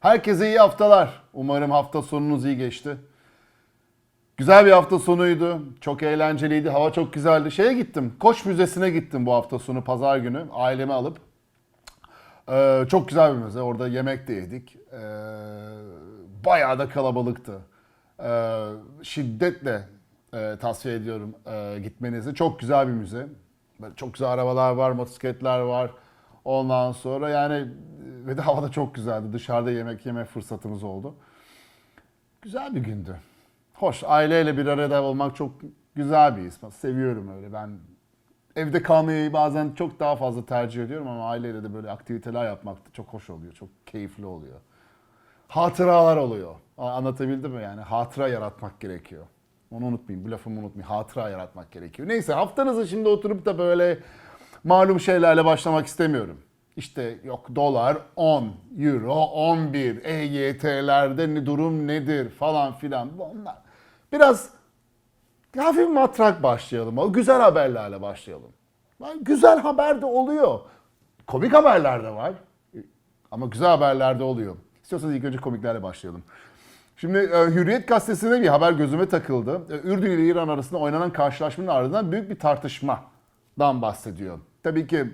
Herkese iyi haftalar. Umarım hafta sonunuz iyi geçti. Güzel bir hafta sonuydu. Çok eğlenceliydi. Hava çok güzeldi. Şeye gittim. Koç Müzesi'ne gittim bu hafta sonu pazar günü. Ailemi alıp. Ee, çok güzel bir müze. Orada yemek de yedik. Ee, bayağı da kalabalıktı. Ee, şiddetle e, tavsiye ediyorum e, gitmenizi. Çok güzel bir müze. Böyle çok güzel arabalar var, motosikletler var. Ondan sonra yani ve de hava da çok güzeldi. Dışarıda yemek yeme fırsatımız oldu. Güzel bir gündü. Hoş, aileyle bir arada olmak çok güzel bir his. Seviyorum öyle. Ben evde kalmayı bazen çok daha fazla tercih ediyorum ama aileyle de böyle aktiviteler yapmak da çok hoş oluyor. Çok keyifli oluyor. Hatıralar oluyor. Anlatabildim mi yani? Hatıra yaratmak gerekiyor. Onu unutmayın, bu lafımı unutmayın. Hatıra yaratmak gerekiyor. Neyse haftanızı şimdi oturup da böyle malum şeylerle başlamak istemiyorum. İşte yok dolar 10, euro 11, EYT'lerde durum nedir falan filan. Onlar biraz hafif matrak başlayalım. O güzel haberlerle başlayalım. Güzel haber de oluyor. Komik haberler de var. Ama güzel haberler de oluyor. İstiyorsanız ilk önce komiklerle başlayalım. Şimdi e, Hürriyet gazetesinde bir haber gözüme takıldı. E, Ürdün ile İran arasında oynanan karşılaşmanın ardından büyük bir tartışmadan bahsediyor. Tabii ki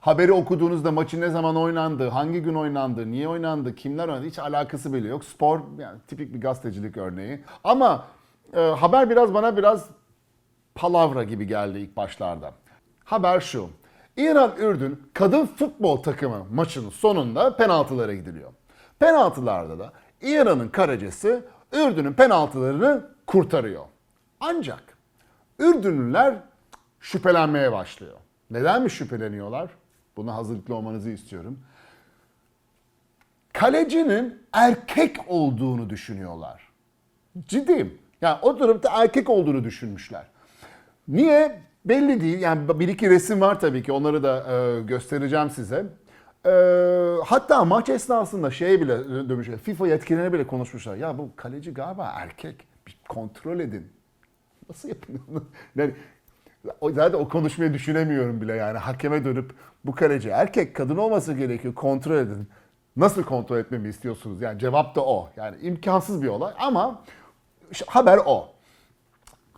haberi okuduğunuzda maçın ne zaman oynandığı, hangi gün oynandığı, niye oynandı, kimler oynadı hiç alakası bile yok. Spor yani tipik bir gazetecilik örneği. Ama e, haber biraz bana biraz palavra gibi geldi ilk başlarda. Haber şu. İran-Ürdün kadın futbol takımı maçının sonunda penaltılara gidiliyor. Penaltılarda da İran'ın kalecisi Ürdün'ün penaltılarını kurtarıyor. Ancak Ürdünlüler şüphelenmeye başlıyor. Neden mi şüpheleniyorlar? Buna hazırlıklı olmanızı istiyorum. Kalecinin erkek olduğunu düşünüyorlar. Ciddiyim. Yani o durumda erkek olduğunu düşünmüşler. Niye? Belli değil. Yani bir iki resim var tabii ki. Onları da e, göstereceğim size. E, hatta maç esnasında şey bile dönmüşler. FIFA yetkililerine bile konuşmuşlar. Ya bu kaleci galiba erkek. Bir kontrol edin. Nasıl yapın onu? Yani, zaten o konuşmayı düşünemiyorum bile yani. Hakeme dönüp bu kaleci erkek kadın olması gerekiyor. Kontrol edin. Nasıl kontrol etmemi istiyorsunuz? Yani cevap da o. Yani imkansız bir olay ama haber o.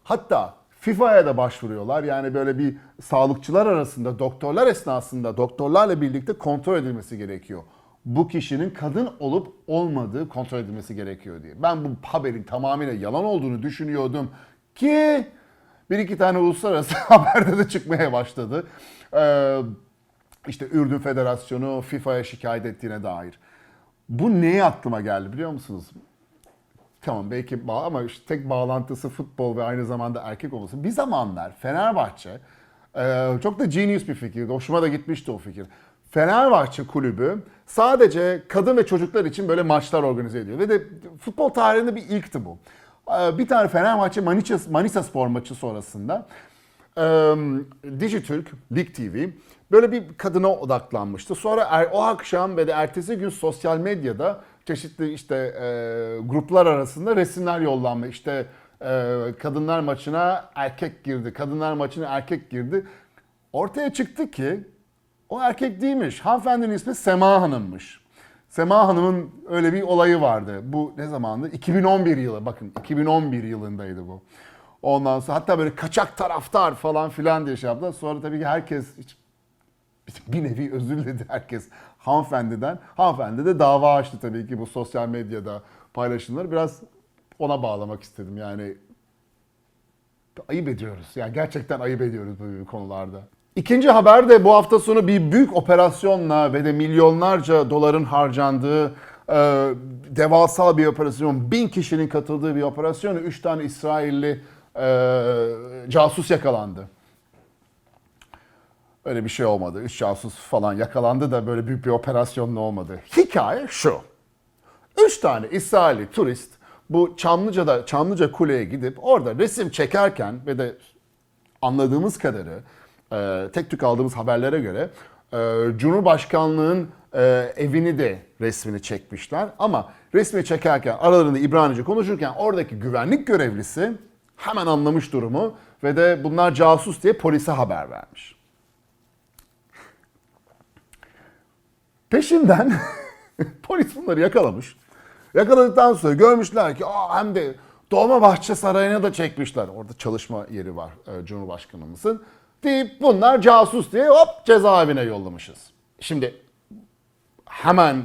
Hatta FIFA'ya da başvuruyorlar. Yani böyle bir sağlıkçılar arasında, doktorlar esnasında doktorlarla birlikte kontrol edilmesi gerekiyor. Bu kişinin kadın olup olmadığı kontrol edilmesi gerekiyor diye. Ben bu haberin tamamıyla yalan olduğunu düşünüyordum ki bir iki tane uluslararası haberde de çıkmaya başladı. Ee, işte Ürdün Federasyonu FIFA'ya şikayet ettiğine dair. Bu neye aklıma geldi biliyor musunuz? Tamam belki bağ ama işte tek bağlantısı futbol ve aynı zamanda erkek olması. Bir zamanlar Fenerbahçe e, çok da genius bir fikirdi. Hoşuma da gitmişti o fikir. Fenerbahçe kulübü sadece kadın ve çocuklar için böyle maçlar organize ediyor. Ve de futbol tarihinde bir ilkti bu. E, Bir tane Fenerbahçe Manisa, Manisa Spor maçı sonrasında e, Dijitürk, Lig TV böyle bir kadına odaklanmıştı. Sonra er- o akşam ve de ertesi gün sosyal medyada çeşitli işte e, gruplar arasında resimler yollanma. İşte e, kadınlar maçına erkek girdi, kadınlar maçına erkek girdi. Ortaya çıktı ki o erkek değilmiş. Hanımefendinin ismi Sema Hanım'mış. Sema Hanım'ın öyle bir olayı vardı. Bu ne zamandı? 2011 yılı. Bakın 2011 yılındaydı bu. Ondan sonra hatta böyle kaçak taraftar falan filan diye şey yaptılar. Sonra tabii ki herkes bir nevi özür diledi herkes hanımefendiden. Hanımefendi de dava açtı tabii ki bu sosyal medyada paylaşımları. Biraz ona bağlamak istedim yani. Ayıp ediyoruz. Yani gerçekten ayıp ediyoruz bu konularda. İkinci haber de bu hafta sonu bir büyük operasyonla ve de milyonlarca doların harcandığı e, devasa bir operasyon. Bin kişinin katıldığı bir operasyon. Üç tane İsrailli e, casus yakalandı. Öyle bir şey olmadı. Üç casus falan yakalandı da böyle büyük bir operasyonla olmadı. Hikaye şu. Üç tane İsrailli turist bu Çamlıca'da Çamlıca Kule'ye gidip orada resim çekerken ve de anladığımız kadarı e, tek tük aldığımız haberlere göre e, Cumhurbaşkanlığın e, evini de resmini çekmişler. Ama resmi çekerken aralarında İbranice konuşurken oradaki güvenlik görevlisi hemen anlamış durumu ve de bunlar casus diye polise haber vermiş. Peşinden Polis bunları yakalamış. Yakaladıktan sonra görmüşler ki Aa, hem de Dolmabahçe Sarayı'na da çekmişler. Orada çalışma yeri var e, Cumhurbaşkanımızın. Deyip bunlar casus diye hop cezaevine yollamışız. Şimdi hemen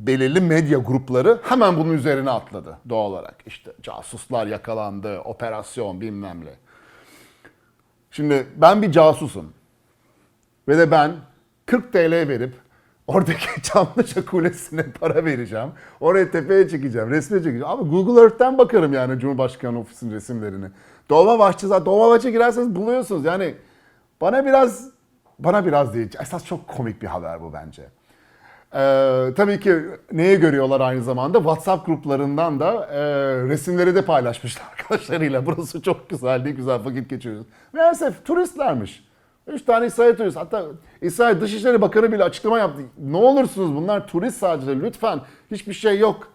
belirli medya grupları hemen bunun üzerine atladı doğal olarak. İşte casuslar yakalandı, operasyon bilmem ne. Şimdi ben bir casusum. Ve de ben 40 TL verip oradaki Çamlıca Kulesi'ne para vereceğim. Oraya tepeye çekeceğim, resme çekeceğim. Ama Google Earth'ten bakarım yani Cumhurbaşkanı ofisinin resimlerini. Dolmabahçe zaten Dolmabahçe girerseniz buluyorsunuz. Yani bana biraz bana biraz değil. Esas çok komik bir haber bu bence. Ee, tabii ki neye görüyorlar aynı zamanda? WhatsApp gruplarından da e, resimleri de paylaşmışlar arkadaşlarıyla. Burası çok güzel, ne güzel vakit geçiriyoruz. Meğerse turistlermiş. Üç tane İsrail turist. Hatta İsrail Dışişleri Bakanı bile açıklama yaptı. Ne olursunuz bunlar turist sadece lütfen hiçbir şey yok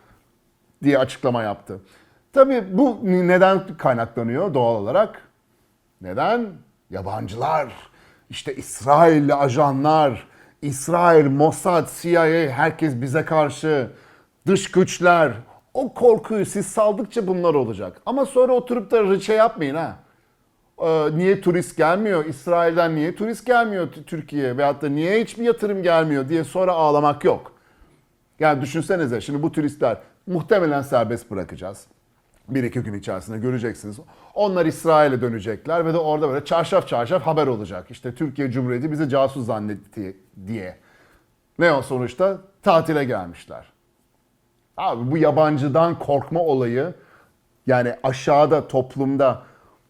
diye açıklama yaptı. Tabii bu neden kaynaklanıyor doğal olarak? Neden? Yabancılar, işte İsrailli ajanlar, İsrail, Mossad, CIA, herkes bize karşı, dış güçler. O korkuyu siz saldıkça bunlar olacak. Ama sonra oturup da şey yapmayın ha. Ee, niye turist gelmiyor? İsrail'den niye turist gelmiyor Türkiye'ye? Veyahut da niye hiçbir yatırım gelmiyor diye sonra ağlamak yok. Yani düşünsenize şimdi bu turistler muhtemelen serbest bırakacağız. Bir iki gün içerisinde göreceksiniz. Onlar İsrail'e dönecekler ve de orada böyle çarşaf çarşaf haber olacak. İşte Türkiye Cumhuriyeti bizi casus zannetti diye. Ne o sonuçta? Tatile gelmişler. Abi bu yabancıdan korkma olayı yani aşağıda toplumda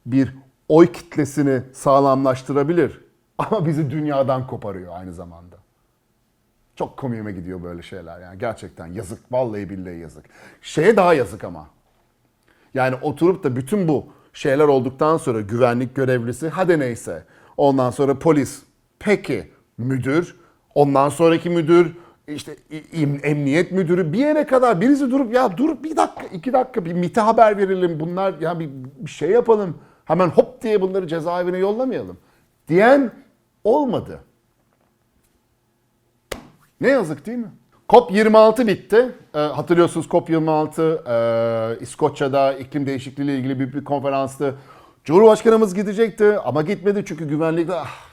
bir oy kitlesini sağlamlaştırabilir. Ama bizi dünyadan koparıyor aynı zamanda. Çok komiğime gidiyor böyle şeyler yani gerçekten yazık vallahi billahi yazık. Şeye daha yazık ama. Yani oturup da bütün bu şeyler olduktan sonra güvenlik görevlisi hadi neyse. Ondan sonra polis peki müdür ondan sonraki müdür işte emniyet müdürü bir yere kadar birisi durup ya dur bir dakika iki dakika bir MİT'e haber verelim bunlar ya bir, bir şey yapalım hemen hop diye bunları cezaevine yollamayalım diyen olmadı. Ne yazık değil mi? COP26 bitti. Ee, hatırlıyorsunuz COP26 e, İskoçya'da iklim değişikliği ile ilgili büyük bir konferanstı. Cumhurbaşkanımız gidecekti ama gitmedi çünkü güvenlikte... Ah,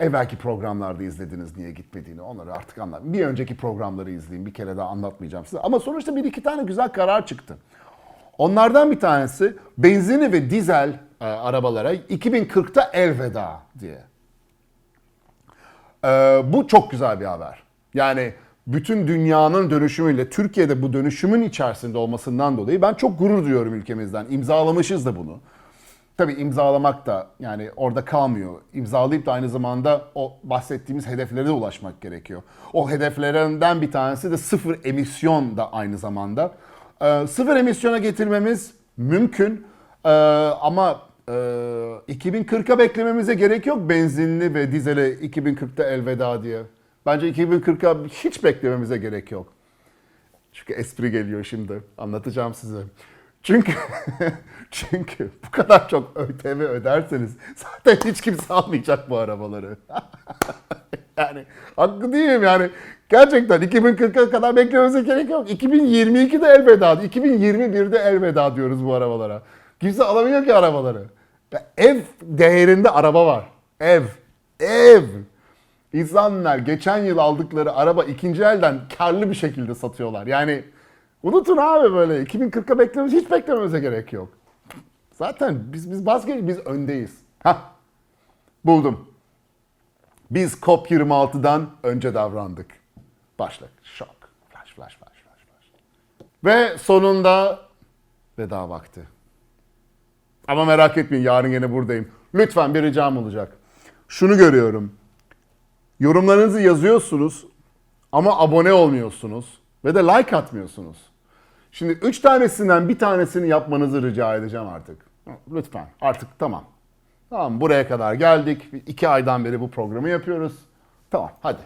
evvelki programlarda izlediniz niye gitmediğini onları artık anlat. Bir önceki programları izleyin bir kere daha anlatmayacağım size. Ama sonuçta bir iki tane güzel karar çıktı. Onlardan bir tanesi benzini ve dizel e, arabalara 2040'ta elveda diye. Ee, bu çok güzel bir haber. Yani bütün dünyanın dönüşümüyle Türkiye'de bu dönüşümün içerisinde olmasından dolayı ben çok gurur duyuyorum ülkemizden. İmzalamışız da bunu. Tabii imzalamak da yani orada kalmıyor. İmzalayıp da aynı zamanda o bahsettiğimiz hedeflere de ulaşmak gerekiyor. O hedeflerinden bir tanesi de sıfır emisyon da aynı zamanda. Ee, sıfır emisyona getirmemiz mümkün Ee, ama e, 2040'a beklememize gerek yok benzinli ve dizele 2040'ta elveda diye. Bence 2040'a hiç beklememize gerek yok. Çünkü espri geliyor şimdi. Anlatacağım size. Çünkü çünkü bu kadar çok ÖTV öderseniz zaten hiç kimse almayacak bu arabaları. yani haklı değilim yani. Gerçekten 2040'a kadar beklememize gerek yok. 2022'de elveda, 2021'de elveda diyoruz bu arabalara. Kimse alamıyor ki arabaları. Ya ev değerinde araba var. Ev. Ev. İnsanlar geçen yıl aldıkları araba ikinci elden karlı bir şekilde satıyorlar. Yani unutun abi böyle 2040'a beklememiz hiç beklememize gerek yok. Zaten biz biz vazgeç biz öndeyiz. Hah. Buldum. Biz COP26'dan önce davrandık. Başlık. Şok. Flash flash flash flash flash. Ve sonunda veda vakti. Ama merak etmeyin yarın yine buradayım. Lütfen bir ricam olacak. Şunu görüyorum. Yorumlarınızı yazıyorsunuz ama abone olmuyorsunuz ve de like atmıyorsunuz. Şimdi üç tanesinden bir tanesini yapmanızı rica edeceğim artık. Lütfen artık tamam. Tamam buraya kadar geldik. İki aydan beri bu programı yapıyoruz. Tamam hadi.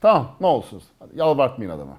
Tamam ne olsunuz. Hadi, yalvartmayın adamı.